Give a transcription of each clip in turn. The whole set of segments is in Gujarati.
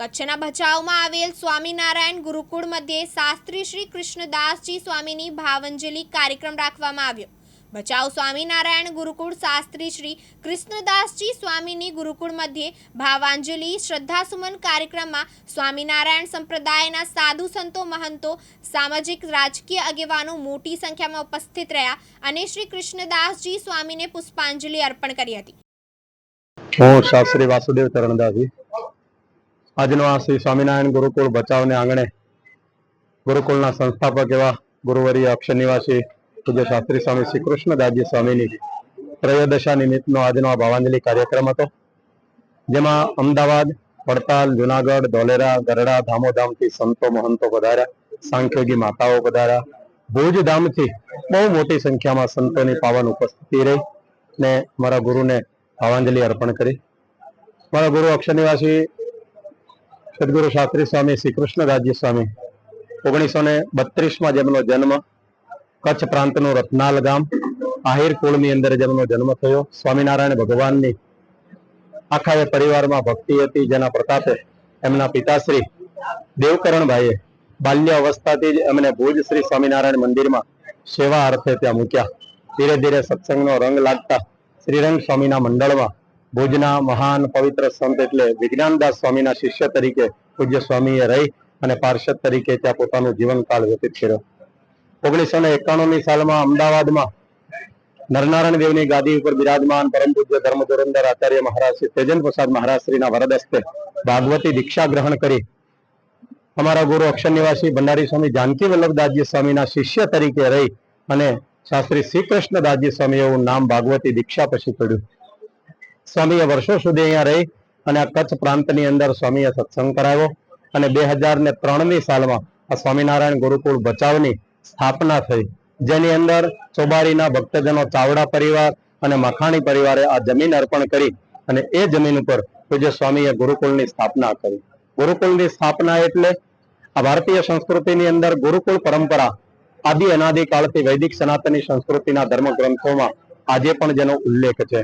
કચ્છના ભચાઉમાં આવેલ સ્વામિનારાયણ ગુરુકુળ મધ્યે શાસ્ત્રી શ્રી કૃષ્ણદાસજી સ્વામીની ભાવાંજલિ કાર્યક્રમ રાખવામાં આવ્યો. ભચાઉ સ્વામિનારાયણ ગુરુકુળ શાસ્ત્રી શ્રી કૃષ્ણદાસજી સ્વામીની ગુરુકુળ મધ્યે ભાવાંજલિ, શ્રદ્ધાસુમન કાર્યક્રમમાં સ્વામિનારાયણ સંપ્રદાયના સાધુ સંતો, મહંતો, સામાજિક રાજકીય આગેવાનો મોટી સંખ્યામાં ઉપસ્થિત રહ્યા અને શ્રી કૃષ્ણદાસજી સ્વામીને પુષ્પાંજલિ અર્પણ કરી હતી. હું શાસ્ત્રી વાસુદેવ ચરણદાસજી આજનો આ શ્રી સ્વામિનારાયણ ગુરુકુળ બચાવને આંગણે ગુરુકુળના સંસ્થાપક એવા ગુરુવરી અક્ષર નિવાસી પૂજ્ય શાસ્ત્રી સ્વામી શ્રી કૃષ્ણદાસજી સ્વામીની ત્રયોદશા નિમિત્તનો આજનો આ ભાવાંજલિ કાર્યક્રમ હતો, જેમાં અમદાવાદ વડતાલ જુનાગઢ, ધોલેરા, ગરડા, ધામોધામથી સંતો, મહંતો પધાર્યા સાંખ્યોગી માતાઓ પધાર્યા ભુજ ધામથી બહુ મોટી સંખ્યામાં સંતોની પાવન ઉપસ્થિતિ રહી ને મારા ગુરુને ભાવાંજલિ અર્પણ કરી. મારા ગુરુ અક્ષર નિવાસી સદગુરુ શાસ્ત્રી સ્વામી, શ્રી કૃષ્ણદાસજી સ્વામી ઓગણીસો ને બત્રીસમાં જેમનો જન્મ કચ્છ પ્રાંતનું રત્નાલ ગામ, આહિર કુળની અંદર જેમનો જન્મ થયો, સ્વામિનારાયણ ભગવાનની આખા એ પરિવારમાં ભક્તિ હતી, જેના પ્રતાપે એમના પિતાશ્રી દેવકરણભાઈએ બાલ્ય અવસ્થાથી જ એમને ભુજ શ્રી સ્વામિનારાયણ મંદિરમાં સેવા અર્થે ત્યાં મૂક્યા. ધીરે ધીરે સત્સંગનો રંગ લાગતા, શ્રીરંગ સ્વામીના મંડળમાં ભુજના મહાન પવિત્ર સંત એટલે વિજ્ઞાનદાસ સ્વામીના શિષ્ય તરીકે પૂજ્ય સ્વામીએ રહી અને પાર્ષદ તરીકે ત્યાં પોતાનું જીવનકાળ વ્યતીત કર્યો. ઓગણીસો ને એકાણુંની સાલમાં અમદાવાદમાં નરનારાયણ દેવની ગાદી ઉપર બિરાજમાન પરમ પૂજ્ય ધર્મ આચાર્ય મહારાજ શ્રી તેજન પ્રસાદ મહારાજ શ્રીના વરદ હસ્તે ભાગવતી દીક્ષા ગ્રહણ કરી. અમારા ગુરુ અક્ષર નિવાસી ભંડારી સ્વામી જાનકી વલ્લભદાસજી સ્વામીના શિષ્ય તરીકે રહી અને શાસ્ત્રી શ્રી કૃષ્ણદાસજી સ્વામી એવું નામ ભાગવતી દીક્ષા પછી પડ્યું. સ્વામીએ વર્ષો સુધી અહીંયા રહી અને આ કચ્છ પ્રાંતની અંદર સ્વામીએ સત્સંગ કરાવ્યો. અને બે હજાર ને ત્રણની સાલમાં આ સ્વામિનારાયણ ગુરુકુળ બચાવની સ્થાપના થઈ. જેની અંદર ચોબારીના ભક્તજનો, ચાવડા પરિવાર અને મખાણી પરિવારે આ જમીન અર્પણ કરી અને એ જમીન ઉપર પૂજ્ય સ્વામીએ ગુરુકુળની સ્થાપના કરી. ગુરુકુળની સ્થાપના એટલે આ ભારતીય સંસ્કૃતિની અંદર ગુરુકુળ પરંપરા આદિ અનાદિ કાળથી વૈદિક સનાતની સંસ્કૃતિના ધર્મ ગ્રંથોમાં આજે પણ જેનો ઉલ્લેખ છે.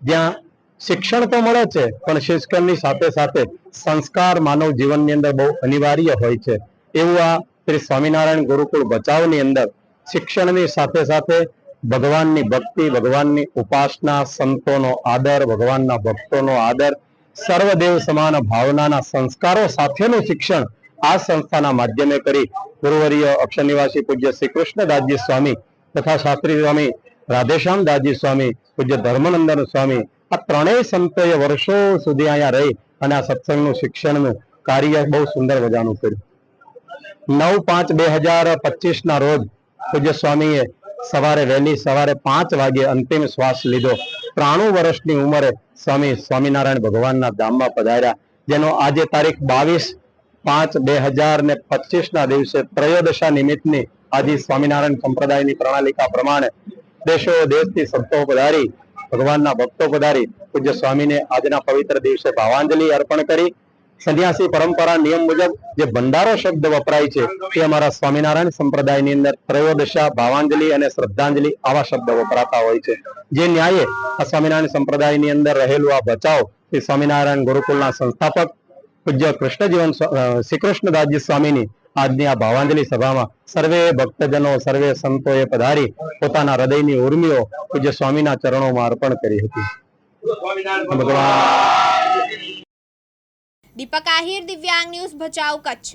જ્યાં શિક્ષણ તો મળે છે, પણ શિક્ષણની સાથે સાથે સંસ્કાર માનવ જીવનની અંદર બહુ અનિવાર્ય હોય છે. એવું આ શ્રી સ્વામિનારાયણ ગુરુકુળ બચાવની અંદર શિક્ષણની સાથે સાથે ભગવાનની ભક્તિ, ભગવાનની ઉપાસના, સંતોનો આદર, ભગવાનના ભક્તોનો આદર, સર્વદેવ સમાન ભાવનાના સંસ્કારો સાથેનું શિક્ષણ આ સંસ્થાના માધ્યમે કરી ગુરુવર્ય અક્ષર પૂજ્ય શ્રી કૃષ્ણદાસજી સ્વામી તથા શાસ્ત્રી સ્વામી રાધેશ્યામ દાસજી સ્વામી પૂજ્ય ધર્મનંદન સ્વામી આ ત્રણેય સંતોએ વર્ષો સુધી અહીંયા રહી અને આ સત્સંગનું શિક્ષણનું કાર્ય બહુ સુંદર મજાનું કર્યું. નવ પાંચ બે હજાર પચીસ ના રોજ પૂજ્ય સ્વામીએ સવારે વહેલી સવારે પાંચ વાગે અંતિમ શ્વાસ લીધો. ત્રાણું વર્ષની ઉંમરે સ્વામી સ્વામિનારાયણ ભગવાનના ધામમાં પધાર્યા, જેનો આજે તારીખ બાવીસ પાંચ બે હજાર ને પચીસ ના દિવસે ત્રયોદશા નિમિત્તની આજે સ્વામિનારાયણ સંપ્રદાયની પ્રણાલિકા પ્રમાણે દેશો દેશથી સંતો પધારી ભગવાનના ભક્તો પધારી પૂજ્ય સ્વામીને આજના પવિત્ર દિવસે ભાવાંજલિ અર્પણ કરી. સંન્યાસી પરંપરા નિયમ મુજબ જે ભંડારો શબ્દ વપરાય છે, તે અમારા સ્વામિનારાયણ સંપ્રદાયની અંદર ત્રયોદશા ભાવાંજલિ અને શ્રદ્ધાંજલિ આવા શબ્દ વપરાતા હોય છે. જે ન્યાયે આ સ્વામિનારાયણ સંપ્રદાયની અંદર રહેલું આ બચાવ એ સ્વામિનારાયણ ગુરુકુળના સંસ્થાપક પૂજ્ય કૃષ્ણજીવન જીવન શ્રી કૃષ્ણદાસજી સ્વામીની આજની આ ભાવાંજલિ સભામાં સર્વે ભક્તજનો, સર્વે સંતોએ પધારી પોતાના હૃદયની ઉર્મિઓ પૂજ્ય સ્વામીના ચરણોમાં અર્પણ કરી હતી. દીપક આહિર દિવ્યાંગ ન્યૂઝ ભચાઉ કચ્છ.